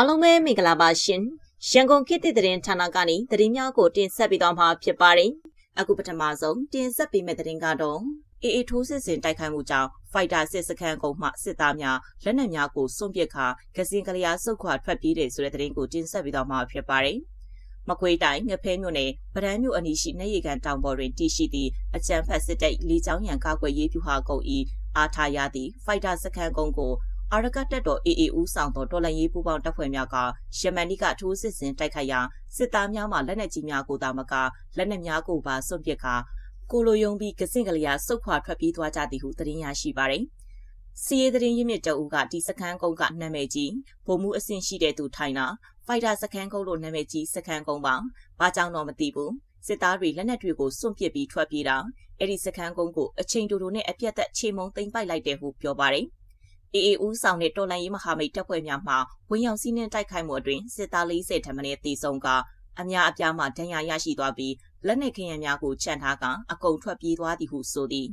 အားလုံးပဲမင်္ဂလာပါရှင်ရန်ကုန်ခေတ်သစ်သတင်းဌာနကနေသတင်းများကိုတင်ဆက်ပေးသွားမှာဖြစ်ပါတယ်အခုပထမဆုံးတင်ဆက်ပေးမယ့်သတင်းကတော့အေအေထိုးစစ်စင်တိုက်ခိုက်မှုကြောင့်ဖိုက်တာစစ်စခန်းကုန်းမှစစ်သားများလက်နက်များကိုစွန့်ပစ်ခါကစင်ကလျာစုတ်ခွာထွက်ပြေးတယ်ဆိုတဲ့သတင်းကိုတင်ဆက်ပေးသွားမှာဖြစ်ပါတယ်မကွေးတိုင်းငဖဲမြို့နယ်ဗဒန်းမြို့အနီးရှိနေရီကန်တောင်ပေါ်တွင်တည်ရှိသည့်အကြံဖက်စစ်တပ်လေကြောင်းရန်ကာကွယ်ရေးဗျူဟာကုန်း၏အားထားရသည့်ဖိုက်တာစခန်းကုန်းကို အာရကတက်တော် AA ဦးဆောင်သောတော်လှန်ရေးပူးပေါင်းတပ်ဖွဲ့များကယမန်နီကထိုးစစ်ဆင်တိုက်ခိုက်ရာစစ်သားများမှလက်နက်ကြီးများကိုသာမကလက်နက်များကိုပါစွန့်ပစ်ကာကိုလိုယုံပြီးကစင့်ကလေးရစုတ်ခွာထွက်ပြေးသွားကြသည်ဟုသတင်းရရှိပါသည်။စီးရဲသတင်းရင်းမြစ်တအုပ်ကဒီစခန်းကုန်းကနာမည်ကြီးဗိုလ်မှူးအဆင့်ရှိတဲ့သူထိုင်တာဖိုက်တာစခန်းကုန်းလို့နာမည်ကြီးစခန်းကုန်းပါ။ဘာကြောင့်တော့မသိဘူး။စစ်သားတွေလက်နက်တွေကိုစွန့်ပစ်ပြီးထွက်ပြေးတာအဲ့ဒီစခန်းကုန်းကိုအချိန်တူတူနဲ့အပြတ်သက်ချေမုံသိမ့်ပိုက်လိုက်တယ်ဟုပြောပါတယ်။ အေအေဦးဆောင်တဲ့တော်လှန်ရေးမဟာမိတ်တပ်ဖွဲ့များမှဝင်ရောက်စီးနင်းတိုက်ခိုက်မှုအတွင်းစစ်သား40ထက်မနည်းသေဆုံးကအများအပြားမှဒဏ်ရာရရှိသွားပြီးလက်နက်ခဲယမ်းများကိုချန်ထားကအကုန်ထွက်ပြေးသွားသည်ဟုဆိုသည်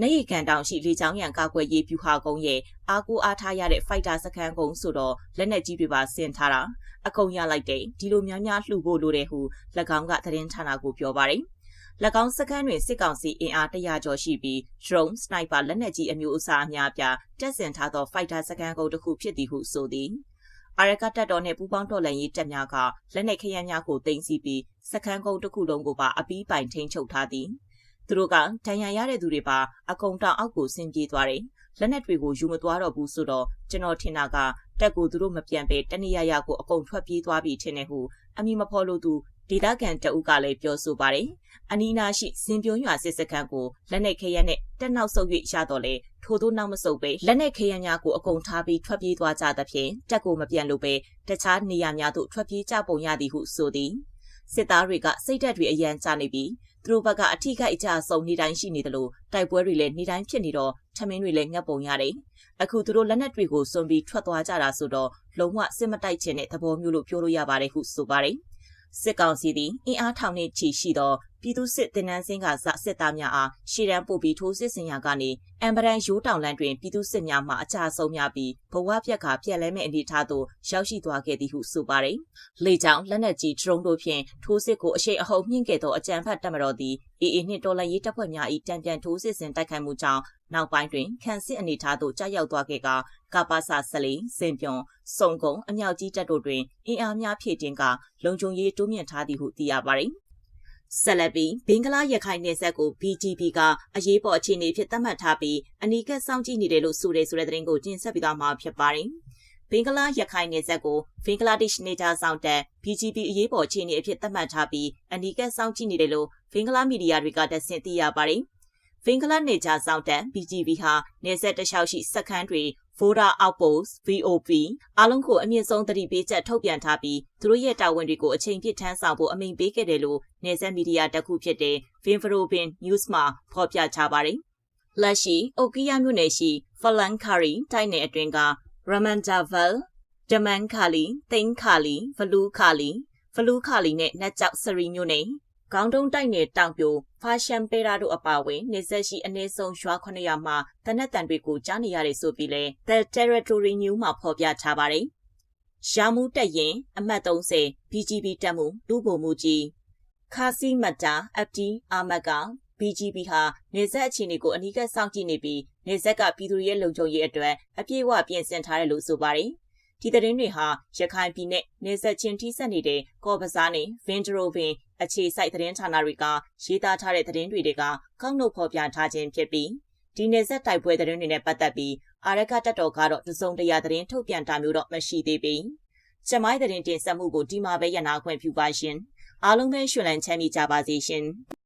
နေရီကန်တောင်ရှိလေကြောင်းရန်ကာကွယ်ရေးဗျူဟာကုန်းရဲ့အားကိုအားထားရတဲ့ဖိုက်တာစခန်းကုန်းဆိုတော့လက်နက်ကြီးတွေပါဆင်ထားတာအကုန်ရလိုက်တဲ့ဒီလိုများများလှူဖို့လိုတယ်ဟု၎င်းကသတင်းဌာနကိုပြောပါတယ်။၎ င်းစခန်းတွင်စစ်ကောင်စီအင်အား100ကျော်ရှိပြီး drone sniper လက်နက်ကြီးအမျိုးအစားအများပြားတပ်ဆင်ထားသော fighter စခန်းကုန်းတစ်ခုဖြစ်သည်ဟုဆိုသည်အာရကတပ်တော်နှင့်ပူးပေါင်းတော်လှန်ရေးတပ်များကလက်နက်ခရမ်းများကိုတင်စီပြီးစခန်းကုန်းတစ်ခုလုံးကိုပါအပီးပိုင်ထိန်းချုပ်ထားသည်သူတို့ကဒဏ်ရာရတဲ့သူတွေပါအကုံတောင်အောက်ကိုဆင်းပြေးသွားတယ်လက်နက်တွေကိုယူမသွားတော့ဘူးဆိုတော့ကျွန်တော်ထင်တာကတက်ကိုသူတို့မပြန်ပဲတနေရရကိုအကုန်ထွက်ပြေးသွားပြီထင်တယ်ဟုအမိမဖော်လို့သူ ဒေသခံတအုပ်ကလည်းပြောဆိုပါတယ်။အနီးနားရှိစင်ပြုံးရွာစစ်စခန်းကိုလက်နက်ခဲယမ်းနဲ့တက်နောက်ဆုပ်၍ရတော့လေထို့သောနောက်မဆုပ်ပဲလက်နက်ခဲယမ်းများကိုအကုန်ထားပြီးထွက်ပြေးသွားကြသဖြင့်တက်ကိုမပြန်လို့ပဲတခြားနေရာများသို့ထွက်ပြေးကြပုံရသည်ဟုဆိုသည်စစ်သားတွေကစိတ်ဓာတ်တွေအရန်ကျနေပြီးသူတို့ဘက်ကအထီးကအကြဆုံးနေတိုင်းရှိနေတယ်လို့တိုက်ပွဲတွေလည်းနေတိုင်းဖြစ်နေတော့ထမင်းတွေလည်းငတ်ပုံရတယ်။အခုသူတို့လက်နက်တွေကိုစွန့်ပြီးထွက်သွားကြတာဆိုတော့လုံးဝစစ်မတိုက်ချင်တဲ့သဘောမျိုးလို့ပြောလို့ရပါတယ်ဟုဆိုပါတယ်။ စစ်ကောင်စီသည်အင်အားထောင်နှင့်ချီရှိသောပြည်သူစစ်တင်နန်းစင်းကစစစ်သားများအားရှေ့တန်းပို့ပြီးထိုးစစ်ဆင်ရာကနေအမ်ဘရန်ရိုးတောင်လန်းတွင်ပြည်သူစစ်များမှအကြဆုံးများပြီးဘဝပြက်ကပြက်လဲမဲ့အနေထားသို့ရောက်ရှိသွားခဲ့သည်ဟုဆိုပါရယ်။လေကြောင်းလက်နက်ကြီးဒရုန်းတို့ဖြင့်ထိုးစစ်ကိုအရှိန်အဟုန်မြင့်ခဲ့သောအကြမ်းဖက်တပ်မတော်သည်အေအေနှင့်တော်လှန်ရေးတပ်ဖွဲ့များ၏တံပြန်ထိုးစစ်ဆင်တိုက်ခိုက်မှုကြောင့် နောက်ပိုင်းတွင်ခန့်စစ်အနေထားသို့ကြာရောက်သွားခဲ့ကကပါစာဆလီစင်ပြုံစုံကုံအမြောက်ကြီးတပ်တို့တွင်အင်အားများဖြည့်တင်းကလုံခြုံရေးတိုးမြင့်ထားသည်ဟုသိရပါသည်ဆက်လက်ပြီးဘင်္ဂလားရခိုင်နယ်စပ်ကို BGP ကအရေးပေါ်အခြေအနေဖြစ်သတ်မှတ်ထားပြီးအနီးကပ်စောင့်ကြည့်နေတယ်လို့ဆိုတဲ့ဆိုတဲ့သတင်းကိုတင်ဆက်ပေးသွားမှာဖြစ်ပါတယ်။ဘင်္ဂလားရခိုင်နယ်စပ်ကိုဘင်္ဂလားဒေ့ရှ်နေသားဆောင်တက် BGP အရေးပေါ်အခြေအနေအဖြစ်သတ်မှတ်ထားပြီးအနီးကပ်စောင့်ကြည့်နေတယ်လို့ဘင်္ဂလားမီဒီယာတွေကတဆင့်သိရပါတယ်။ ဘင်္ဂလားနေကြားဆောင်တက် BGP ဟာနေဆက်တလျှောက်ရှိစခန်းတွေ Voda Outpost VOP အားလုံးကိုအမြင့်ဆုံးသတိပေးချက်ထုတ်ပြန်ထားပြီးသူတို့ရဲ့တာဝန်တွေကိုအချိန်ပြည့်ထမ်းဆောင်ဖို့အမိန့်ပေးခဲ့တယ်လို့နေဆက်မီဒီယာတစ်ခုဖြစ်တဲ့ Vinfrobin News မှာဖော်ပြချပါတယ်။လက်ရှိအိုကီယာမြို့နယ်ရှိ Falankari တိုက်နယ်အတွင်းက Ramandaval ဒမန်ခါလီသိန်းခါလီဖလူးခါလီဖလူးခါလီနဲ့နတ်ကြောက်စရီမြို့နယ် ခေါင်းတုံးတိုက်နယ်တောင်ပြိုဖာရှန်ပေရာတို့အပါအဝင်နေဆက်ရှိအနည်းဆုံးရွာ900မှာတနက်တန်တွေကိုကြားနေရတယ်ဆိုပြီးလဲ The Territory New မှာဖော်ပြထားပါတယ်။ရာမှုတက်ရင်အမှတ်30 BGB တက်မှုလူပုံမှုကြီးခါစီမတာအပ်တီအာမတ်က BGB ဟာနေဆက်အခြေအနေကိုအနီးကပ်စောင့်ကြည့်နေပြီးနေဆက်ကပြည်သူရဲ့လုံခြုံရေးအတွက်အပြည့်အဝပြင်ဆင်ထားတယ်လို့ဆိုပါတယ်။ ဒီသတင်းတွေဟာရခိုင်ပြည်နယ်နေဆက်ချင်းထိစပ်နေတဲ့ကော်ပစားနဲ့ဗင်ဒရိုဗင်အခြေစိုက်သတင်းဌာနတွေကရေးသားထားတဲ့သတင်းတွေကကောက်နှုတ်ဖော်ပြထားခြင်းဖြစ်ပြီးဒီနေဆက်တိုက်ပွဲသတင်းတွေနဲ့ပတ်သက်ပြီးအာရကတက်တော်ကတော့တစုံတရာသတင်းထုတ်ပြန်တာမျိုးတော့မရှိသေးပေ။ကျမိုင်းသတင်းတင်ဆက်မှုကိုဒီမှာပဲရနာခွင့်ပြုပါရှင်။အားလုံးပဲရှင်လန်းချမ်းမြေကြပါစေရှင်။